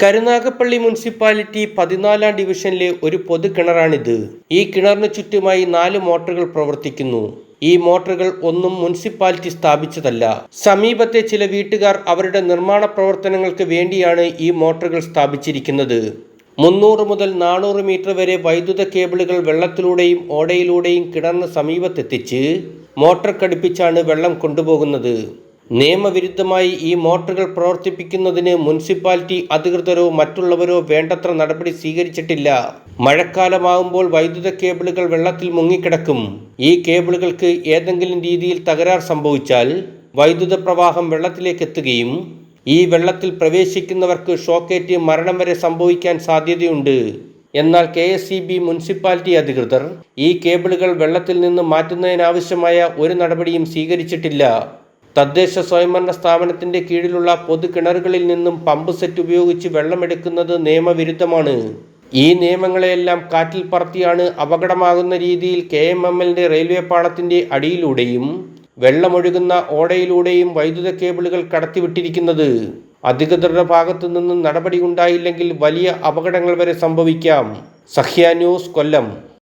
Karunagappally municipality പതിനാലാം ഡിവിഷനിലെ ഒരു പൊതു കിണറാണിത് ഈ കിണറിന് ചുറ്റുമായി നാല് മോട്ടറുകൾ പ്രവർത്തിക്കുന്നു. ഈ മോട്ടറുകൾ ഒന്നും മുനിസിപ്പാലിറ്റി സ്ഥാപിച്ചതല്ല. സമീപത്തെ ചില വീട്ടുകാർ അവരുടെ നിർമ്മാണ പ്രവർത്തനങ്ങൾക്ക് വേണ്ടിയാണ് ഈ മോട്ടറുകൾ സ്ഥാപിച്ചിരിക്കുന്നത്. മുന്നൂറ് മുതൽ നാനൂറ് മീറ്റർ വരെ വൈദ്യുത കേബിളുകൾ വെള്ളത്തിലൂടെയും ഓടയിലൂടെയും കിണറിന് സമീപത്തെത്തിച്ച് മോട്ടർ ഘടിപ്പിച്ചാണ് വെള്ളം കൊണ്ടുപോകുന്നത്. നിയമവിരുദ്ധമായി ഈ മോട്ടറുകൾ പ്രവർത്തിപ്പിക്കുന്നതിന് മുനിസിപ്പാലിറ്റി അധികൃതരോ മറ്റുള്ളവരോ വേണ്ടത്ര നടപടി സ്വീകരിച്ചിട്ടില്ല. മഴക്കാലമാകുമ്പോൾ വൈദ്യുത കേബിളുകൾ വെള്ളത്തിൽ മുങ്ങിക്കിടക്കും. ഈ കേബിളുകൾക്ക് ഏതെങ്കിലും രീതിയിൽ തകരാർ സംഭവിച്ചാൽ വൈദ്യുത പ്രവാഹം വെള്ളത്തിലേക്ക് എത്തുകയും ഈ വെള്ളത്തിൽ പ്രവേശിക്കുന്നവർക്ക് ഷോക്കേറ്റ് മരണം വരെ സംഭവിക്കാൻ സാധ്യതയുണ്ട്. എന്നാൽ K S C B municipality അധികൃതർ ഈ കേബിളുകൾ വെള്ളത്തിൽ നിന്ന് മാറ്റുന്നതിനാവശ്യമായ ഒരു നടപടിയും സ്വീകരിച്ചിട്ടില്ല. തദ്ദേശ സ്വയംഭരണ സ്ഥാപനത്തിന്റെ കീഴിലുള്ള പൊതു കിണറുകളിൽ നിന്നും പമ്പ് സെറ്റ് ഉപയോഗിച്ച് വെള്ളമെടുക്കുന്നത് നിയമവിരുദ്ധമാണ്. ഈ നിയമങ്ങളെയെല്ലാം കാറ്റിൽ പറത്തിയാണ് അപകടമാകുന്ന രീതിയിൽ കെ എം എം റെയിൽവേ പാളത്തിന്റെ അടിയിലൂടെയും വെള്ളമൊഴുകുന്ന ഓടയിലൂടെയും വൈദ്യുത കേബിളുകൾ കടത്തിവിട്ടിരിക്കുന്നത്. അധികൃതരുടെ ഭാഗത്തു നിന്നും നടപടി ഉണ്ടായില്ലെങ്കിൽ വലിയ അപകടങ്ങൾ വരെ സംഭവിക്കാം. സഹ്യ ന്യൂസ് കൊല്ലം.